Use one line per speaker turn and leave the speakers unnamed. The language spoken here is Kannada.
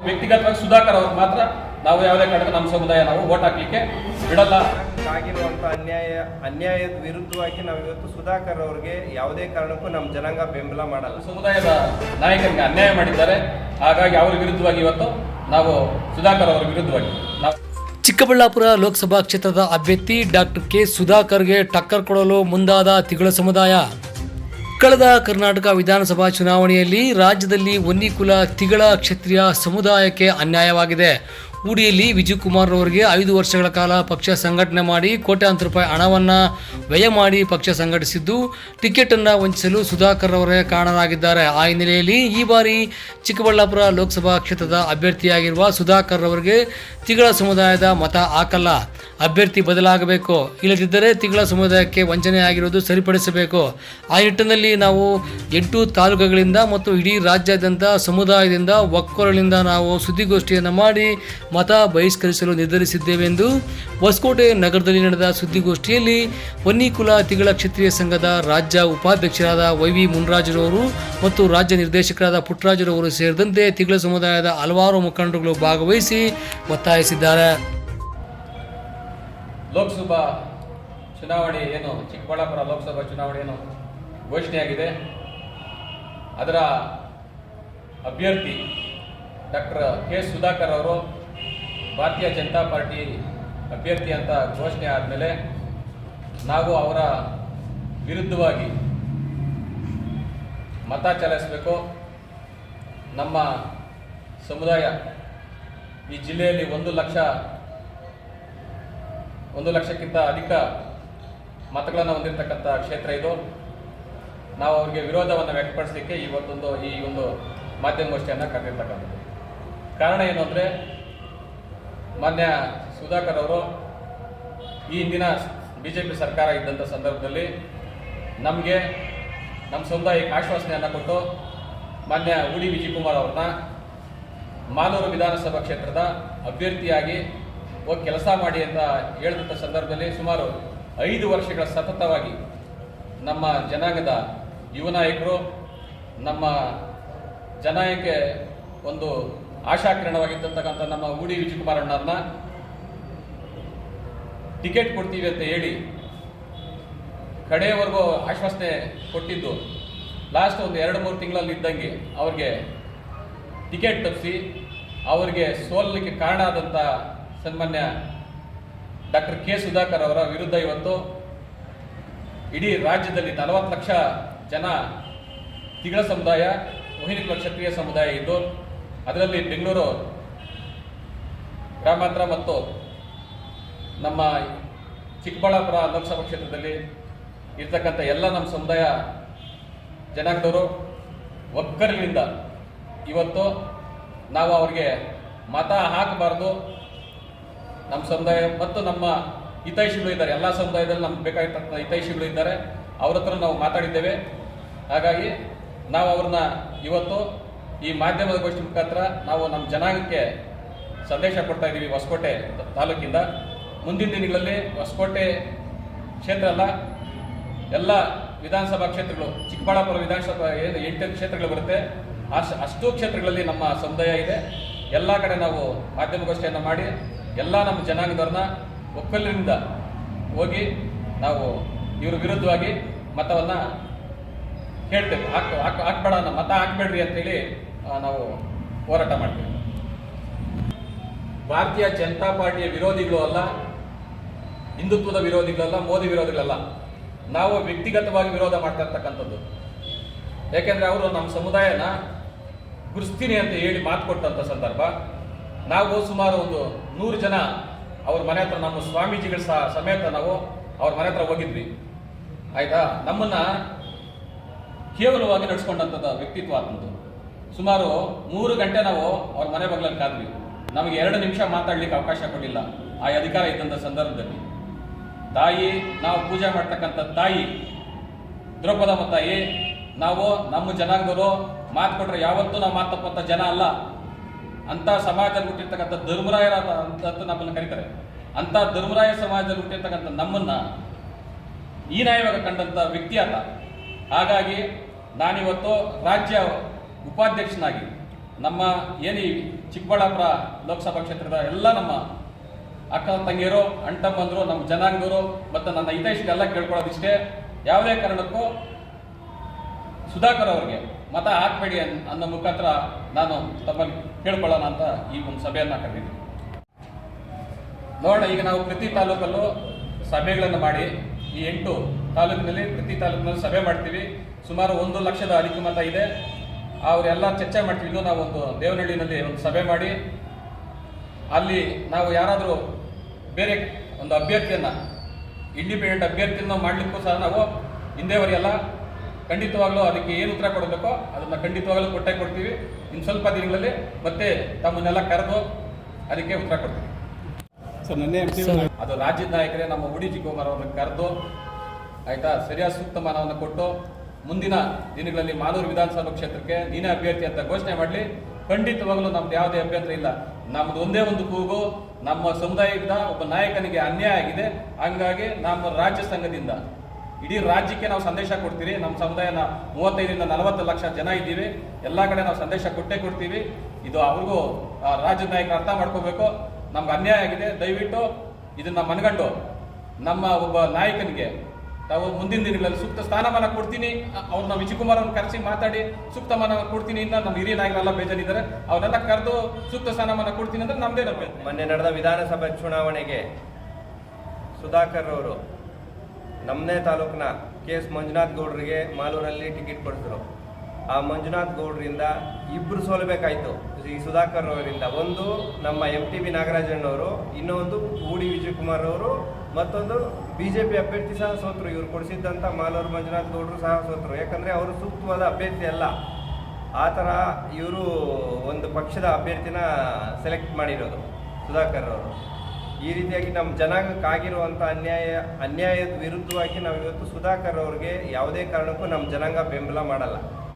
ವ್ಯಕ್ತಿಗತವಾಗಿ ಸುಧಾಕರ್ ಅವ್ರಿಗೆ ಮಾತ್ರ ನಾವು ಯಾವುದೇ ಕಾರಣಕ್ಕೆ ನಮ್ಮ ಸಮುದಾಯ ನಾವು ಓಟ್ ಹಾಕ್ಲಿಕ್ಕೆ ಬಿಡಲ್ಲ.
ಆಗಿರುವಂತ ಅನ್ಯಾಯ ಅನ್ಯಾಯದ ವಿರುದ್ಧವಾಗಿ ನಾವು ಇವತ್ತು ಸುಧಾಕರ್ ಅವ್ರಿಗೆ ಯಾವುದೇ ಕಾರಣಕ್ಕೂ ನಮ್ಮ ಜನಾಂಗ ಬೆಂಬಲ ಮಾಡಲ್ಲ.
ಸಮುದಾಯದ ನಾಯಕರಿಗೆ ಅನ್ಯಾಯ ಮಾಡಿದ್ದಾರೆ. ಹಾಗಾಗಿ ಅವ್ರ ವಿರುದ್ಧವಾಗಿ ಇವತ್ತು ನಾವು ಸುಧಾಕರ್ ಅವರ ವಿರುದ್ಧವಾಗಿ ನಾವು
ಚಿಕ್ಕಬಳ್ಳಾಪುರ ಲೋಕಸಭಾ ಕ್ಷೇತ್ರದ ಅಭ್ಯರ್ಥಿ ಡಾಕ್ಟರ್ ಕೆ ಸುಧಾಕರ್ಗೆ ಟಕ್ಕರ್ ಕೊಡಲು ಮುಂದಾದ ತಿಗಳ ಸಮುದಾಯ. ಕಳೆದ ಕರ್ನಾಟಕ ವಿಧಾನಸಭಾ ಚುನಾವಣೆಯಲ್ಲಿ ರಾಜ್ಯದಲ್ಲಿ ವನ್ನಿಕುಲ ತಿಗಳ ಕ್ಷತ್ರಿಯ ಸಮುದಾಯಕ್ಕೆ ಅನ್ಯಾಯವಾಗಿದೆ. ಉಡಿಯಲ್ಲಿ ವಿಜಯಕುಮಾರ್ ಅವರಿಗೆ ಐದು ವರ್ಷಗಳ ಕಾಲ ಪಕ್ಷ ಸಂಘಟನೆ ಮಾಡಿ ಕೋಟ್ಯಾಂತರ ರೂಪಾಯಿ ಹಣವನ್ನು ವ್ಯಯ ಮಾಡಿ ಪಕ್ಷ ಸಂಘಟಿಸಿದ್ದು, ಟಿಕೆಟನ್ನು ವಂಚಿಸಲು ಸುಧಾಕರ್ ಅವರೇ ಕಾರಣರಾಗಿದ್ದಾರೆ. ಆ ಹಿನ್ನೆಲೆಯಲ್ಲಿ ಈ ಬಾರಿ ಚಿಕ್ಕಬಳ್ಳಾಪುರ ಲೋಕಸಭಾ ಕ್ಷೇತ್ರದ ಅಭ್ಯರ್ಥಿಯಾಗಿರುವ ಸುಧಾಕರ್ ಅವರಿಗೆ ತಿಗಳ ಸಮುದಾಯದ ಮತ ಹಾಕಲ್ಲ. ಅಭ್ಯರ್ಥಿ ಬದಲಾಗಬೇಕು. ಇಲ್ಲದಿದ್ದರೆ ತಿಗಳ ಸಮುದಾಯಕ್ಕೆ ವಂಚನೆ ಆಗಿರುವುದು ಸರಿಪಡಿಸಬೇಕು. ಆ ನಿಟ್ಟಿನಲ್ಲಿ ನಾವು ಎಂಟು ತಾಲೂಕುಗಳಿಂದ ಮತ್ತು ಇಡೀ ರಾಜ್ಯಾದ್ಯಂತ ಸಮುದಾಯದಿಂದ ಒಕ್ಕೊರಳಿಂದ ನಾವು ಸುದ್ದಿಗೋಷ್ಠಿಯನ್ನು ಮಾಡಿ ಮತ ಬಹಿಷ್ಕರಿಸಲು ನಿರ್ಧರಿಸಿದ್ದೇವೆ ಎಂದು ಹೊಸಕೋಟೆ ನಗರದಲ್ಲಿ ನಡೆದ ಸುದ್ದಿಗೋಷ್ಠಿಯಲ್ಲಿ ವನ್ನಿಕುಲ ತಿಗಳ ಕ್ಷತ್ರಿಯ ಸಂಘದ ರಾಜ್ಯ ಉಪಾಧ್ಯಕ್ಷರಾದ ವೈ ವಿ ಮುನ್ರಾಜರವರು ಮತ್ತು ರಾಜ್ಯ ನಿರ್ದೇಶಕರಾದ ಪುಟ್ಟರಾಜರವರು ಸೇರಿದಂತೆ ತಿಗಳ ಸಮುದಾಯದ ಹಲವಾರು ಮುಖಂಡರುಗಳು ಭಾಗವಹಿಸಿ ಒತ್ತಾಯಿಸಿದ್ದಾರೆ.
ಲೋಕಸಭಾ ಚುನಾವಣೆ ಏನು, ಚಿಕ್ಕಬಳ್ಳಾಪುರ ಲೋಕಸಭಾ ಚುನಾವಣೆ ಏನು ಘೋಷಣೆಯಾಗಿದೆ. ಅದರ ಅಭ್ಯರ್ಥಿ ಡಾಕ್ಟರ್ ಕೆ ಸುಧಾಕರ್ ಅವರು ಭಾರತೀಯ ಜನತಾ ಪಾರ್ಟಿ ಅಭ್ಯರ್ಥಿ ಅಂತ ಘೋಷಣೆ ಆದಮೇಲೆ ನಾವು ಅವರ ವಿರುದ್ಧವಾಗಿ ಮತ ಚಲಾಯಿಸಬೇಕು. ನಮ್ಮ ಸಮುದಾಯ ಈ ಜಿಲ್ಲೆಯಲ್ಲಿ ಒಂದು ಲಕ್ಷ, ಒಂದು ಲಕ್ಷಕ್ಕಿಂತ ಅಧಿಕ ಮತಗಳನ್ನು ಹೊಂದಿರತಕ್ಕಂಥ ಕ್ಷೇತ್ರ ಇದು. ನಾವು ಅವರಿಗೆ ವಿರೋಧವನ್ನು ವ್ಯಕ್ತಪಡಿಸಲಿಕ್ಕೆ ಇವತ್ತೊಂದು ಈ ಒಂದು ಮಾಧ್ಯಮಗೋಷ್ಠಿಯನ್ನು ಕರೆದಿರ್ತಕ್ಕಂಥದ್ದು. ಕಾರಣ ಏನು ಅಂದರೆ ಮಾನ್ಯ ಸುಧಾಕರ್ ಅವರು, ಈ ಹಿಂದಿನ ಬಿ ಜೆ ಪಿ ಸರ್ಕಾರ ಇದ್ದಂಥ ಸಂದರ್ಭದಲ್ಲಿ ನಮಗೆ ನಮ್ಮ ಸಮುದಾಯಕ್ಕೆ ಆಶ್ವಾಸನೆಯನ್ನು ಕೊಟ್ಟು ಮಾನ್ಯ ಉಡಿ ವಿಜಯಕುಮಾರ್ ಅವ್ರನ್ನ ಮಾಲೂರು ವಿಧಾನಸಭಾ ಕ್ಷೇತ್ರದ ಅಭ್ಯರ್ಥಿಯಾಗಿ ಹೋಗಿ ಕೆಲಸ ಮಾಡಿ ಅಂತ ಹೇಳಿದಂಥ ಸಂದರ್ಭದಲ್ಲಿ ಸುಮಾರು ಐದು ವರ್ಷಗಳ ಸತತವಾಗಿ ನಮ್ಮ ಜನಾಂಗದ ಯುವ ನಾಯಕರು, ನಮ್ಮ ಜನಾಂಗಕ್ಕೆ ಒಂದು ಆಶಾಕಿರಣವಾಗಿರ್ತಕ್ಕಂಥ ನಮ್ಮ ಉಡಿ ವಿಜಯಕುಮಾರ್ ಅಣ್ಣವ್ರನ್ನ ಟಿಕೆಟ್ ಕೊಡ್ತೀವಿ ಅಂತ ಹೇಳಿ ಕಡೆಯವರೆಗೂ ಆಶ್ವಾಸನೆ ಕೊಟ್ಟಿದ್ದು. ಲಾಸ್ಟ್ ಒಂದು ಎರಡು ಮೂರು ತಿಂಗಳಲ್ಲಿ ಇದ್ದಂಗೆ ಅವ್ರಿಗೆ ಟಿಕೆಟ್ ತಪ್ಪಿಸಿ ಅವರಿಗೆ ಸೋಲಲಿಕ್ಕೆ ಕಾರಣ ಆದಂಥ ಸನ್ಮಾನ್ಯ ಡಾಕ್ಟರ್ ಕೆ ಸುಧಾಕರ್ ಅವರ ವಿರುದ್ಧ ಇವತ್ತು ಇಡೀ ರಾಜ್ಯದಲ್ಲಿ ನಲವತ್ತು ಲಕ್ಷ ಜನ ತಿಗಳ ಸಮುದಾಯ, ಮೋಹಿನಿ ಕ್ಷತ್ರಿಯ ಸಮುದಾಯ ಇದ್ದು ಅದರಲ್ಲಿ ಬೆಂಗಳೂರು ಗ್ರಾಮಾಂತರ ಮತ್ತು ನಮ್ಮ ಚಿಕ್ಕಬಳ್ಳಾಪುರ ಲೋಕಸಭಾ ಕ್ಷೇತ್ರದಲ್ಲಿ ಇರ್ತಕ್ಕಂಥ ಎಲ್ಲ ನಮ್ಮ ಸಮುದಾಯ ಜನಾಂಗದವರು ಒಗ್ಗರಿನಿಂದ ಇವತ್ತು ನಾವು ಅವ್ರಿಗೆ ಮತ ಹಾಕಬಾರ್ದು. ನಮ್ಮ ಸಮುದಾಯ ಮತ್ತು ನಮ್ಮ ಹಿತೈಷಿಗಳು ಇದ್ದಾರೆ. ಎಲ್ಲ ಸಮುದಾಯದಲ್ಲಿ ನಮ್ಗೆ ಬೇಕಾಗಿರ್ತಕ್ಕಂಥ ಹಿತೈಷಿಗಳು ಇದ್ದಾರೆ. ಅವ್ರ ಹತ್ರ ನಾವು ಮಾತಾಡಿದ್ದೇವೆ. ಹಾಗಾಗಿ ನಾವು ಅವ್ರನ್ನ ಇವತ್ತು ಈ ಮಾಧ್ಯಮದ ಗೋಷ್ಠಿ ಮುಖಾಂತರ ನಾವು ನಮ್ಮ ಜನಾಂಗಕ್ಕೆ ಸಂದೇಶ ಕೊಡ್ತಾ ಇದ್ದೀವಿ ಹೊಸಕೋಟೆ ತಾಲೂಕಿಂದ. ಮುಂದಿನ ದಿನಗಳಲ್ಲಿ ಹೊಸಕೋಟೆ ಕ್ಷೇತ್ರ ಅಲ್ಲ, ಎಲ್ಲ ವಿಧಾನಸಭಾ ಕ್ಷೇತ್ರಗಳು, ಚಿಕ್ಕಬಳ್ಳಾಪುರ ವಿಧಾನಸಭಾ ಏನು ಎಂಟು ಕ್ಷೇತ್ರಗಳು ಬರುತ್ತೆ. ಅಷ್ಟು ಅಷ್ಟು ಕ್ಷೇತ್ರಗಳಲ್ಲಿ ನಮ್ಮ ಸಮುದಾಯ ಇದೆ. ಎಲ್ಲ ಕಡೆ ನಾವು ಮಾಧ್ಯಮಗೋಷ್ಠಿಯನ್ನು ಮಾಡಿ, ಎಲ್ಲ ನಮ್ಮ ಜನಾಂಗದವ್ರನ್ನ ಒಕ್ಕಲಿನಿಂದ ಹೋಗಿ ನಾವು ಇವ್ರ ವಿರುದ್ಧವಾಗಿ ಮತವನ್ನು ಹೇಳ್ತೇವೆ. ಹಾಕ್ ಹಾಕ್ ಹಾಕ್ಬೇಡ, ಮತ ಹಾಕ್ಬೇಡ್ರಿ ಅಂತೇಳಿ ನಾವು ಹೋರಾಟ ಮಾಡ್ತೇವೆ. ಭಾರತೀಯ ಜನತಾ ಪಾರ್ಟಿಯ ವಿರೋಧಿಗಳು ಅಲ್ಲ, ಹಿಂದುತ್ವದ ವಿರೋಧಿಗಳಲ್ಲ ಮೋದಿ ವಿರೋಧಿಗಳಲ್ಲ ನಾವು ವ್ಯಕ್ತಿಗತವಾಗಿ ವಿರೋಧ ಮಾಡ್ತಾ ಇರ್ತಕ್ಕಂಥದ್ದು. ಯಾಕೆಂದ್ರೆ ಅವರು ನಮ್ಮ ಸಮುದಾಯನ ಗುರುಸ್ತೀನಿ ಅಂತ ಹೇಳಿ ಮಾತು ಕೊಟ್ಟಂತ ಸಂದರ್ಭ. ನಾವು ಸುಮಾರು ಒಂದು ನೂರು ಜನ ಅವ್ರ ಮನೆ ಹತ್ರ ನಮ್ಮ ಸ್ವಾಮೀಜಿಗಳ ಸಹ ಸಮೇತ ನಾವು ಅವ್ರ ಮನೆ ಹತ್ರ ಹೋಗಿದ್ವಿ. ಆಯಿತಾ? ನಮ್ಮನ್ನ ಕೇವಲವಾಗಿ ನಡೆಸ್ಕೊಂಡಂಥದ್ದು ವ್ಯಕ್ತಿತ್ವ ಅಂತದ್ದು. ಸುಮಾರು ಮೂರು ಗಂಟೆ ನಾವು ಅವ್ರ ಮನೆ ಬಗ್ಲಲ್ಲಿ ಕಾದ್ವಿ. ನಮಗೆ ಎರಡು ನಿಮಿಷ ಮಾತಾಡ್ಲಿಕ್ಕೆ ಅವಕಾಶ ಕೊಡಲಿಲ್ಲ ಆ ಅಧಿಕಾರ ಇದ್ದಂಥ ಸಂದರ್ಭದಲ್ಲಿ. ತಾಯಿ, ನಾವು ಪೂಜೆ ಮಾಡ್ತಕ್ಕಂಥ ತಾಯಿ, ದ್ರೌಪದ ತಾಯಿ ನಾವು ನಮ್ಮ ಜನಾಂಗರು ಮಾತು ಕೊಟ್ರೆ ಯಾವತ್ತೂ ನಾವು ಮಾತಪ್ಪಂಥ ಜನ ಅಲ್ಲ. ಅಂತ ಸಮಾಜದಲ್ಲಿ ಹುಟ್ಟಿರ್ತಕ್ಕಂಥ ಧರ್ಮರಾಯರ ಅಂತ ನಮ್ಮನ್ನು ಕರೀತಾರೆ. ಅಂತ ಧರ್ಮರಾಯ ಸಮಾಜದಲ್ಲಿ ಹುಟ್ಟಿರ್ತಕ್ಕಂಥ ನಮ್ಮನ್ನ ಹೀನಾಯವಾಗ ಕಂಡಂಥ ವ್ಯಕ್ತಿ ಅಲ್ಲ ಹಾಗಾಗಿ ನಾನಿವತ್ತು ರಾಜ್ಯ ಉಪಾಧ್ಯಕ್ಷನಾಗಿ ನಮ್ಮ ಏನು ಚಿಕ್ಕಬಳ್ಳಾಪುರ ಲೋಕಸಭಾ ಕ್ಷೇತ್ರದ ಎಲ್ಲ ನಮ್ಮ ಅಕ್ಕ ತಂಗಿಯರು ಅಣ್ತಮ್ಮಂದರು ನಮ್ಮ ಜನಾಂಗದವರು ಮತ್ತು ನನ್ನ ಹಿತೈಷಿಗೆಲ್ಲ ಕೇಳ್ಕೊಳ್ಳೋದಿಷ್ಟೇ. ಯಾವುದೇ ಕಾರಣಕ್ಕೂ ಸುಧಾಕರ್ ಅವರಿಗೆ ಮತ ಹಾಕ್ಬೇಡಿ ಅನ್- ಅನ್ನೋ ಮುಖಾಂತರ ನಾನು ತಮ್ಮಲ್ಲಿ ಕೇಳ್ಕೊಳ್ಳೋಣ ಅಂತ ಈ ಒಂದು ಸಭೆಯನ್ನು ಕರೆದಿದ್ದೀನಿ. ನೋಡೋಣ, ಈಗ ನಾವು ಪ್ರತಿ ತಾಲೂಕಲ್ಲೂ ಸಭೆಗಳನ್ನು ಮಾಡಿ ಈ ಎಂಟು ತಾಲೂಕಿನಲ್ಲಿ ಪ್ರತಿ ತಾಲೂಕಿನಲ್ಲಿ ಸಭೆ ಮಾಡ್ತೀವಿ. ಸುಮಾರು ಒಂದು ಲಕ್ಷದ ಅಧಿಕ ಮತ ಇದೆ. ಅವರೆಲ್ಲ ಚರ್ಚೆ ಮಾಡ್ತೀವಿ. ಇನ್ನೂ ನಾವು ಒಂದು ದೇವನಹಳ್ಳಿನಲ್ಲಿ ಒಂದು ಸಭೆ ಮಾಡಿ ಅಲ್ಲಿ ನಾವು ಯಾರಾದರೂ ಬೇರೆ ಒಂದು ಅಭ್ಯರ್ಥಿಯನ್ನ ಇಂಡಿಪೆಂಡೆಂಟ್ ಅಭ್ಯರ್ಥಿಯನ್ನು ಮಾಡಲಿಕ್ಕೂ ಸಹ ನಾವು ಹಿಂದೆವರೆಲ್ಲ ಖಂಡಿತವಾಗ್ಲೂ ಅದಕ್ಕೆ ಏನು ಉತ್ತರ ಕೊಡಬೇಕೋ ಅದನ್ನು ಖಂಡಿತವಾಗ್ಲೂ ಕೊಟ್ಟೆ ಕೊಡ್ತೀವಿ. ಇನ್ನು ಸ್ವಲ್ಪ ದಿನಗಳಲ್ಲಿ ಮತ್ತೆ ತಮ್ಮನ್ನೆಲ್ಲ ಕರೆದು ಅದಕ್ಕೆ ಉತ್ತರ ಕೊಡ್ತೀವಿ.
ಸರ್ ನನ್ನೇ ಎಂ
ಅದು ರಾಜ್ಯದ ನಾಯಕರೇ ನಮ್ಮ ಉಡಿ ಕುಮಾರ್ ಅವರನ್ನು ಕರೆದು ಆಯಿತಾ ಸರಿಯಾದ ಸೂಕ್ತ ಮಾನವನ್ನು ಕೊಟ್ಟು ಮುಂದಿನ ದಿನಗಳಲ್ಲಿ ಮಾಲೂರು ವಿಧಾನಸಭಾ ಕ್ಷೇತ್ರಕ್ಕೆ ನೀನೇ ಅಭ್ಯರ್ಥಿ ಅಂತ ಘೋಷಣೆ ಮಾಡಲಿ. ಖಂಡಿತವಾಗಲೂ ನಮ್ದು ಯಾವುದೇ ಅಭ್ಯರ್ಥಿ ಇಲ್ಲ. ನಮ್ದು ಒಂದೇ ಒಂದು ಕೂಗು, ನಮ್ಮ ಸಮುದಾಯದ ಒಬ್ಬ ನಾಯಕನಿಗೆ ಅನ್ಯಾಯ ಆಗಿದೆ. ಹಂಗಾಗಿ ನಮ್ಮ ರಾಜ್ಯ ಸಂಘದಿಂದ, ಇಡೀ ರಾಜ್ಯಕ್ಕೆ ನಾವು ಸಂದೇಶ ಕೊಡ್ತೀವಿ ನಮ್ಮ ಸಮುದಾಯನ ಮೂವತ್ತೈದರಿಂದ ನಲವತ್ತು ಲಕ್ಷ ಜನ ಇದ್ದೀವಿ. ಎಲ್ಲ ಕಡೆ ನಾವು ಸಂದೇಶ ಕೊಟ್ಟೇ ಕೊಡ್ತೀವಿ. ಇದು ಅವ್ರಿಗೂ ರಾಜ್ಯ ರಾಜ್ಯದ ನಾಯಕರು ಅರ್ಥ ಮಾಡ್ಕೋಬೇಕು. ನಮ್ಗೆ ಅನ್ಯಾಯ ಆಗಿದೆ. ದಯವಿಟ್ಟು ಇದನ್ನ ಮನಗಂಡು, ನಮ್ಮ ಒಬ್ಬ ನಾಯಕನಿಗೆ ನಾವು ಮುಂದಿನ ದಿನಗಳಲ್ಲಿ ಸೂಕ್ತ ಸ್ಥಾನಮಾನ ಕೊಡ್ತೀನಿ. ಅವ್ರನ್ನ ವಿಜಯಕುಮಾರ್ ಅವ್ರನ್ನ ಕರೆಸಿ ಮಾತಾಡಿ, ಸೂಕ್ತ ಮಾನ ಕೊಡ್ತೀನಿ ಅಂತ ನಮ್ಮ ಹಿರಿಯ ನಾಯಕರೆಲ್ಲ ಬೇಜಾರಿದ್ದಾರೆ. ಅವರೆಲ್ಲ ಕರೆದು ಸೂಕ್ತ ಸ್ಥಾನಮಾನ ಕೊಡ್ತೀನಿ ಅಂದ್ರೆ ನಮ್ದೇ ನಮ್ಮ
ಮೊನ್ನೆ ನಡೆದ ವಿಧಾನಸಭೆ ಚುನಾವಣೆಗೆ ಸುಧಾಕರ್ ಅವರು ನಮ್ಮನೇ ತಾಲೂಕಿನ ಕೆ ಎಸ್ ಮಂಜುನಾಥ್ ಗೌಡ್ರಿಗೆ ಮಾಲೂರಲ್ಲಿ ಟಿಕೆಟ್ ಕೊಡಿಸಿದ್ರು. ಆ ಮಂಜುನಾಥ್ ಗೌಡ್ರಿಂದ ಇಬ್ಬರು ಸೋಲ್ಬೇಕಾಯ್ತು. ಈ ಸುಧಾಕರ್ ಅವರಿಂದ. ಒಂದು ನಮ್ಮ ಎಂ ಟಿ ಬಿ ನಾಗರಾಜಣ್ಣವರು, ಇನ್ನೊಂದು ಊಡಿ ವಿಜಯಕುಮಾರ್ ಅವರು, ಮತ್ತೊಂದು ಬಿ ಜೆ ಪಿ ಅಭ್ಯರ್ಥಿ ಸಹ ಸೋತರು. ಇವರು ಕೊಡಿಸಿದ್ದಂಥ ಮಾಲೂರು ಮಂಜುನಾಥ್ ಗೌಡ್ರು ಸಹ ಸೋತರು. ಯಾಕಂದರೆ ಅವರು ಸೂಕ್ತವಾದ ಅಭ್ಯರ್ಥಿ ಅಲ್ಲ. ಆ ಥರ ಇವರು ಒಂದು ಪಕ್ಷದ ಅಭ್ಯರ್ಥಿನ ಸೆಲೆಕ್ಟ್ ಮಾಡಿರೋದು ಸುಧಾಕರ್ ಅವರು. ಈ ರೀತಿಯಾಗಿ ನಮ್ಮ ಜನಾಂಗಕ್ಕಾಗಿರುವಂಥ ಅನ್ಯಾಯ, ಅನ್ಯಾಯದ ವಿರುದ್ಧವಾಗಿ ನಾವು ಇವತ್ತು ಸುಧಾಕರ್ ಅವ್ರಿಗೆ ಯಾವುದೇ ಕಾರಣಕ್ಕೂ ನಮ್ಮ ಜನಾಂಗ ಬೆಂಬಲ ಮಾಡಲ್ಲ.